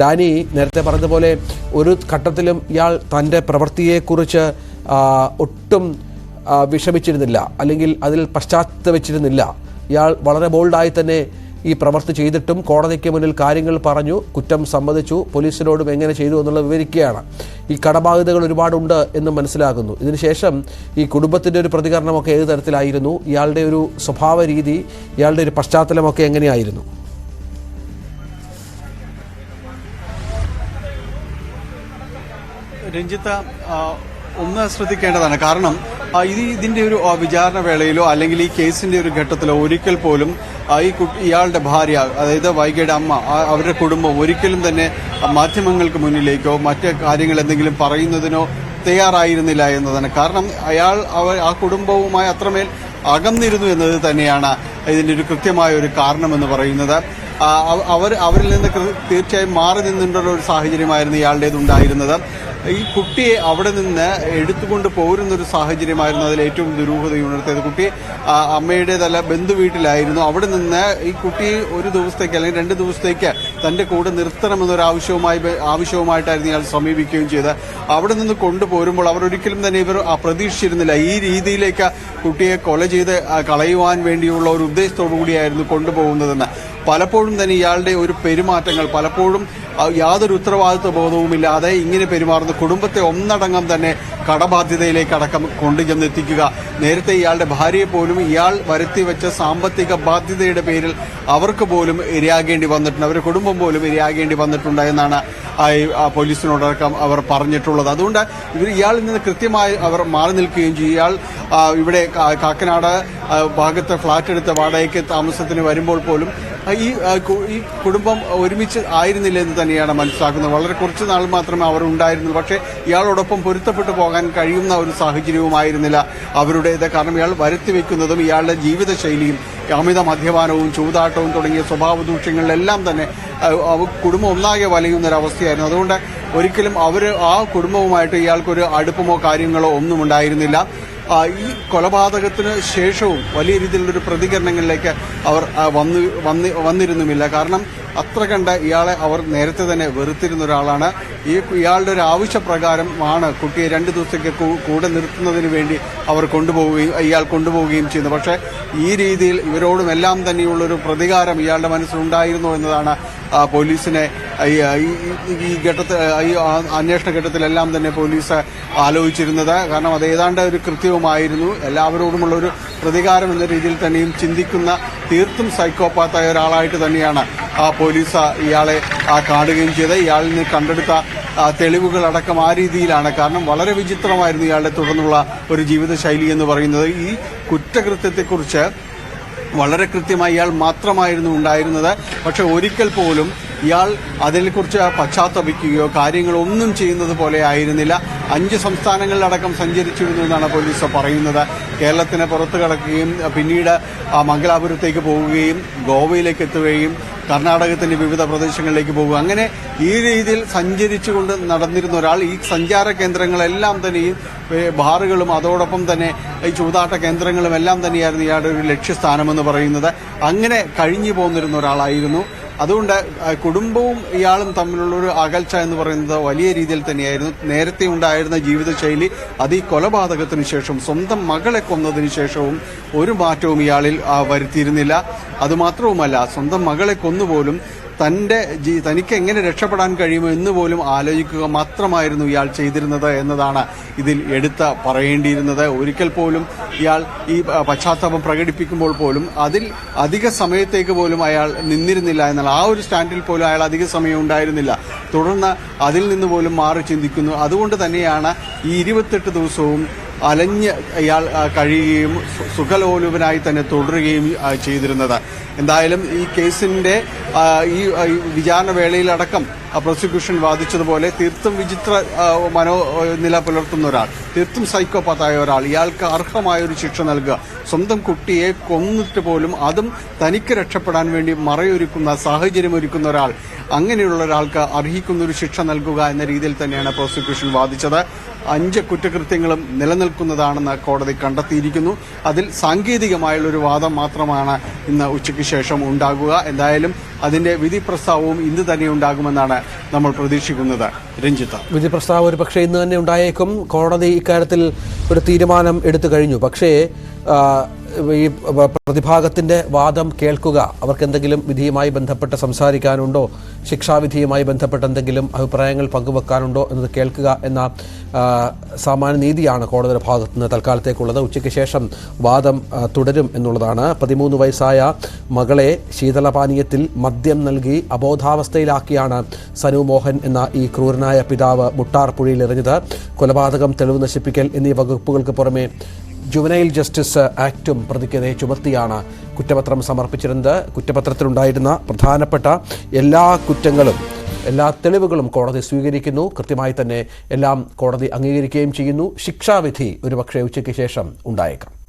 Dani നേരത്തെ പറഞ്ഞതുപോലെ ഒരു ഘട്ടത്തിലും ഇയാൾ തന്റെ പ്രവൃത്തിയെക്കുറിച്ച് ഒട്ടും വിഷമിച്ചിരുന്നില്ല. അല്ലെങ്കിൽ അതിൽ പശ്ചാത്തപിച്ചിരുന്നില്ല ഇയാൾ വളരെ ബോൾഡായി തന്നെ ഈ പ്രവൃത്തി ചെയ്തിട്ടും കോടതിക്ക് മുന്നിൽ കാര്യങ്ങൾ പറഞ്ഞു കുറ്റം സമ്മതിച്ചു പോലീസിനോടും എങ്ങനെ ചെയ്തു എന്നുള്ളത് വിവരിക്കുകയാണ്. ഈ കടബാധ്യതകൾ ഒരുപാടുണ്ട് എന്ന് മനസ്സിലാകുന്നു. ഇതിനുശേഷം ഈ കുടുംബത്തിന്റെ ഒരു പ്രതികരണമൊക്കെ ഏത് തരത്തിലായിരുന്നു ഇയാളുടെ ഒരു സ്വഭാവ രീതി ഇയാളുടെ ഒരു പശ്ചാത്തലമൊക്കെ എങ്ങനെയായിരുന്നു? രഞ്ജിത്ത ഒന്ന് ശ്രദ്ധിക്കേണ്ടതാണ്. കാരണം ഇത് ഇതിന്റെ ഒരു വിചാരണ വേളയിലോ അല്ലെങ്കിൽ ഈ കേസിന്റെ ഒരു ഘട്ടത്തിലോ ഒരിക്കൽ പോലും ഈ ഇയാളുടെ ഭാര്യ അതായത് വൈകിയുടെ അമ്മ അവരുടെ കുടുംബം ഒരിക്കലും തന്നെ മാധ്യമങ്ങൾക്ക് മുന്നിലേക്കോ മറ്റ് കാര്യങ്ങൾ എന്തെങ്കിലും പറയുന്നതിനോ തയ്യാറായിരുന്നില്ല എന്നതാണ്. കാരണം അയാൾ അവർ ആ കുടുംബവുമായി അത്രമേൽ അകന്നിരുന്നു എന്നത് തന്നെയാണ് ഇതിന്റെ ഒരു കൃത്യമായ ഒരു കാരണമെന്ന് പറയുന്നത്. അവർ അവരിൽ നിന്ന് തീർച്ചയായും മാറി നിന്നിട്ടുള്ള ഒരു സാഹചര്യമായിരുന്നു ഇയാളുടേത് ഉണ്ടായിരുന്നത് ഈ കുട്ടിയെ അവിടെ നിന്ന് എടുത്തുകൊണ്ട് പോരുന്ന ഒരു സാഹചര്യമായിരുന്നു അതിൽ ഏറ്റവും ദുരൂഹതയുണർത്തിയത് കുട്ടി അമ്മയുടെ അമ്മയുടേതല്ല ബന്ധു വീട്ടിലായിരുന്നു. അവിടെ നിന്ന് ഈ കുട്ടി ഒരു ദിവസത്തേക്ക് അല്ലെങ്കിൽ രണ്ട് ദിവസത്തേക്ക് തന്റെ കൂടെ നിർത്തണമെന്നൊരു ആവശ്യവുമായി ആവശ്യവുമായിട്ടായിരുന്നു ഇയാൾ സമീപിക്കുകയും ചെയ്ത് അവിടെ നിന്ന് കൊണ്ടുപോരുമ്പോൾ അവർ ഒരിക്കലും തന്നെ ഇവർ പ്രതീക്ഷിച്ചിരുന്നില്ല. ഈ രീതിയിലേക്ക് കുട്ടിയെ കൊല ചെയ്ത് കളയുവാൻ വേണ്ടിയുള്ള ഒരു ഉദ്ദേശത്തോടു കൂടിയായിരുന്നു കൊണ്ടുപോകുന്നതെന്ന്. പലപ്പോഴും തന്നെ ഇയാളുടെ ഒരു പെരുമാറ്റങ്ങൾ പലപ്പോഴും യാതൊരു ഉത്തരവാദിത്വ ബോധവുമില്ലാതെ ഇങ്ങനെ പെരുമാറുന്ന കുടുംബത്തെ ഒന്നടങ്കം തന്നെ കടബാധ്യതയിലേക്ക് അടക്കം കൊണ്ടുചെന്നെത്തിക്കുക നേരത്തെ ഇയാളുടെ ഭാര്യയെ പോലും ഇയാൾ വരുത്തി വെച്ച സാമ്പത്തിക ബാധ്യതയുടെ പേരിൽ അവർക്ക് പോലും ഇരയാകേണ്ടി വന്നിട്ടുണ്ട്. അവരുടെ കുടുംബം പോലും ഇരയാകേണ്ടി വന്നിട്ടുണ്ട് എന്നാണ് പോലീസിനോടക്കം അവർ പറഞ്ഞിട്ടുള്ളത്. അതുകൊണ്ട് ഇവർ ഇയാളിൽ നിന്ന് കൃത്യമായി അവർ മാറി നിൽക്കുകയും ചെയ്യും. ഇയാൾ ഇവിടെ കാക്കനാട് ഭാഗത്തെ ഫ്ളാറ്റ് എടുത്ത് വാടകയ്ക്ക് താമസത്തിന് വരുമ്പോൾ പോലും ഈ ഈ കുടുംബം ഒരുമിച്ച് ആയിരുന്നില്ല എന്ന് തന്നെയാണ് മനസ്സിലാക്കുന്നത്. വളരെ കുറച്ച് നാൾ മാത്രമേ അവർ ഉണ്ടായിരുന്നുള്ളൂ പക്ഷേ ഇയാളോടൊപ്പം പൊരുത്തപ്പെട്ടു പോകാൻ കഴിയുന്ന ഒരു സാഹചര്യവുമായിരുന്നില്ല അവരുടേത്. കാരണം ഇയാൾ വരുത്തി വെക്കുന്നതും ഇയാളുടെ ജീവിതശൈലിയും അമിത മദ്യപാനവും ചൂതാട്ടവും തുടങ്ങിയ സ്വഭാവ ദൂഷ്യങ്ങളിലെല്ലാം തന്നെ കുടുംബം ഒന്നാകെ വലയുന്നൊരവസ്ഥയായിരുന്നു അതുകൊണ്ട് ഒരിക്കലും അവർ ആ കുടുംബവുമായിട്ട് ഇയാൾക്കൊരു അടുപ്പമോ കാര്യങ്ങളോ ഒന്നും ഉണ്ടായിരുന്നില്ല. ഈ കൊലപാതകത്തിന് ശേഷവും വലിയ രീതിയിലുള്ളൊരു പ്രതികരണങ്ങളിലേക്ക് അവർ വന്നു വന്നി വന്നിരുന്നുമില്ല. കാരണം അത്ര കണ്ട ഇയാളെ അവർ നേരത്തെ തന്നെ വെറുത്തിരുന്ന ഒരാളാണ്. ഈ ഇയാളുടെ ഒരു ആവശ്യപ്രകാരമാണ് കുട്ടിയെ രണ്ട് ദിവസത്തേക്ക് കൂടെ നിർത്തുന്നതിന് വേണ്ടി അവർ കൊണ്ടുപോവുകയും ഇയാൾ കൊണ്ടുപോവുകയും ചെയ്യുന്നത്. പക്ഷേ ഈ രീതിയിൽ ഇവരോടുമെല്ലാം തന്നെയുള്ളൊരു പ്രതികാരം ഇയാളുടെ മനസ്സിലുണ്ടായിരുന്നു എന്നതാണ് പോലീസിനെ ഈ ഘട്ടത്തിൽ ഈ അന്വേഷണ ഘട്ടത്തിലെല്ലാം തന്നെ പോലീസ് ആലോചിച്ചിരുന്നത്. കാരണം അത് ഏതാണ്ട് ഒരു കൃത്യവുമായിരുന്നു. എല്ലാവരോടുമുള്ള ഒരു പ്രതികാരം എന്ന രീതിയിൽ തന്നെയും ചിന്തിക്കുന്ന തീർത്തും സൈക്കോപാത്തായ ഒരാളായിട്ട് തന്നെയാണ് ആ പോലീസ് ഇയാളെ കാണുകയും ചെയ്ത് ഇയാളിൽ നിന്ന് കണ്ടെടുത്ത തെളിവുകൾ അടക്കം ആ രീതിയിലാണ്. കാരണം വളരെ വിചിത്രമായിരുന്നു ഇയാളുടെ തുടർന്നുള്ള ഒരു ജീവിതശൈലി എന്ന് പറയുന്നത്. ഈ കുറ്റകൃത്യത്തെക്കുറിച്ച് വളരെ കൃത്യമായി ഇയാൾ മാത്രമായിരുന്നു ഉണ്ടായിരുന്നത്. പക്ഷെ ഒരിക്കൽ പോലും ഇയാൾ അതിനെക്കുറിച്ച് പശ്ചാത്തപിക്കുകയോ കാര്യങ്ങളൊന്നും ചെയ്യുന്നത് പോലെ ആയിരുന്നില്ല. അഞ്ച് സംസ്ഥാനങ്ങളിലടക്കം സഞ്ചരിച്ചിരുന്നു എന്നാണ് പോലീസ് പറയുന്നത്. കേരളത്തിന് പുറത്തു കടക്കുകയും പിന്നീട് മംഗലാപുരത്തേക്ക് പോവുകയും ഗോവയിലേക്ക് എത്തുകയും കർണാടകത്തിന്റെ വിവിധ പ്രദേശങ്ങളിലേക്ക് പോകുക. അങ്ങനെ ഈ രീതിയിൽ സഞ്ചരിച്ചുകൊണ്ട് നടന്നിരുന്ന ഒരാൾ ഈ സഞ്ചാര കേന്ദ്രങ്ങളെല്ലാം തന്നെ ഈ ബാറുകളും അതോടൊപ്പം തന്നെ ഈ ചൂതാട്ട കേന്ദ്രങ്ങളും എല്ലാം തന്നെയായിരുന്നു ഇയാളുടെ ഒരു ലക്ഷ്യസ്ഥാനമെന്ന് പറയുന്നത്. അങ്ങനെ കഴിഞ്ഞു പോന്നിരുന്ന ഒരാളായിരുന്നു. അതുകൊണ്ട് കുടുംബവും ഇയാളും തമ്മിലുള്ള ഒരു അകൽച്ച എന്ന് പറയുന്നത് വലിയ രീതിയിൽ തന്നെയായിരുന്നു. നേരത്തെ ഉണ്ടായിരുന്ന ജീവിതശൈലി അത് ഈ കൊലപാതകത്തിന് ശേഷം സ്വന്തം മകളെ കൊന്നതിന് ശേഷവും ഒരു മാറ്റവും ഇയാളിൽ വരുത്തിയിരുന്നില്ല. അതുമാത്രവുമല്ല സ്വന്തം മകളെ കൊന്നുപോലും തന്റെ ജീ- തനിക്ക് എങ്ങനെ രക്ഷപ്പെടാൻ കഴിയുമോ എന്ന് പോലും ആലോചിക്കുക മാത്രമായിരുന്നു ഇയാൾ ചെയ്തിരുന്നത് എന്നതാണ് ഇതിൽ എടുത്ത് പറയേണ്ടിയിരുന്നത്. ഒരിക്കൽ പോലും ഇയാൾ ഈ പശ്ചാത്താപം പ്രകടിപ്പിക്കുമ്പോൾ പോലും അതിൽ അധിക സമയത്തേക്ക് പോലും അയാൾ നിന്നിരുന്നില്ല എന്നാൽ ആ ഒരു സ്റ്റാൻഡിൽ പോലും അയാൾ അധിക സമയം ഉണ്ടായിരുന്നില്ല. തുടർന്ന് അതിൽ നിന്ന് പോലും മാറി ചിന്തിക്കുന്നു. അതുകൊണ്ട് തന്നെയാണ് ഈ ഇരുപത്തെട്ട് ദിവസവും അലഞ്ഞ് ഇയാൾ കഴിയുകയും സുഖലോലുപനായി തന്നെ തുടരുകയും ചെയ്തിരുന്നത്. എന്തായാലും ഈ കേസിന്റെ ഈ വിചാരണ വേളയിലടക്കം പ്രോസിക്യൂഷൻ വാദിച്ചതുപോലെ തീർത്തും വിചിത്ര മനോ നില പുലർത്തുന്ന ഒരാൾ തീർത്തും സൈക്കോപാത്തായ ഒരാൾ ഇയാൾക്ക് അർഹമായ ഒരു ശിക്ഷ നൽകുക സ്വന്തം കുട്ടിയെ കൊന്നിട്ട് പോലും അതും തനിക്ക് രക്ഷപ്പെടാൻ വേണ്ടി മറയൊരുക്കുന്ന സാഹചര്യം ഒരുക്കുന്ന ഒരാൾ അങ്ങനെയുള്ള ഒരാൾക്ക് അർഹിക്കുന്ന ഒരു ശിക്ഷ നൽകുക എന്ന രീതിയിൽ തന്നെയാണ് പ്രോസിക്യൂഷൻ വാദിച്ചത്. അഞ്ച് കുറ്റകൃത്യങ്ങളും നിലനിൽക്കുന്നതാണെന്ന് കോടതി കണ്ടെത്തിയിരിക്കുന്നു. അതിൽ സാങ്കേതികമായുള്ളൊരു വാദം മാത്രമാണ് ഇന്ന് ഉച്ചയ്ക്ക് ശേഷം ഉണ്ടാകുക. എന്തായാലും അതിന്റെ വിധി പ്രസ്താവവും ഇന്ന് തന്നെ ഉണ്ടാകുമെന്നാണ് നമ്മൾ പ്രതീക്ഷിക്കുന്നത്. രഞ്ജിത്ത്. വിധി പ്രസ്താവം ഒരു പക്ഷേ ഇന്ന് തന്നെ ഉണ്ടായേക്കും. കോടതി ഇക്കാര്യത്തിൽ ഒരു തീരുമാനം എടുത്തു കഴിഞ്ഞു. പക്ഷേ ഈ പ്രതിഭാഗത്തിന്റെ വാദം കേൾക്കുക അവർക്ക് എന്തെങ്കിലും വിധിയുമായി ബന്ധപ്പെട്ട് സംസാരിക്കാനുണ്ടോ ശിക്ഷാവിധിയുമായി ബന്ധപ്പെട്ട് എന്തെങ്കിലും അഭിപ്രായങ്ങൾ പങ്കുവെക്കാനുണ്ടോ എന്നത് കേൾക്കുക എന്ന സാമാന്യ നീതിയാണ് കോടതിയുടെ ഭാഗത്ത് നിന്ന് തൽക്കാലത്തേക്കുള്ളത്. ഉച്ചയ്ക്ക് ശേഷം വാദം തുടരും എന്നുള്ളതാണ്. പതിമൂന്ന് വയസ്സായ മകളെ ശീതളപാനീയത്തിൽ നൽകി അബോധാവസ്ഥയിലാക്കിയാണ് സനു മോഹൻ എന്ന ഈ ക്രൂരനായ പിതാവ് മുട്ടാർ പുഴയിൽ എറിഞ്ഞത്. കൊലപാതകം തെളിവ് നശിപ്പിക്കൽ എന്നീ വകുപ്പുകൾക്ക് പുറമെ ജുവനൈൽ ജസ്റ്റിസ് ആക്ടും പ്രതിക്കെതിരെ ചുമത്തിയാണ് കുറ്റപത്രം സമർപ്പിച്ചിരുന്നത്. കുറ്റപത്രത്തിലുണ്ടായിരുന്ന പ്രധാനപ്പെട്ട എല്ലാ കുറ്റങ്ങളും എല്ലാ തെളിവുകളും കോടതി സ്വീകരിക്കുന്നു. കൃത്യമായി തന്നെ എല്ലാം കോടതി അംഗീകരിക്കുകയും ചെയ്യുന്നു. ശിക്ഷാവിധി ഒരുപക്ഷെ ഉച്ചയ്ക്ക് ശേഷം ഉണ്ടായേക്കാം.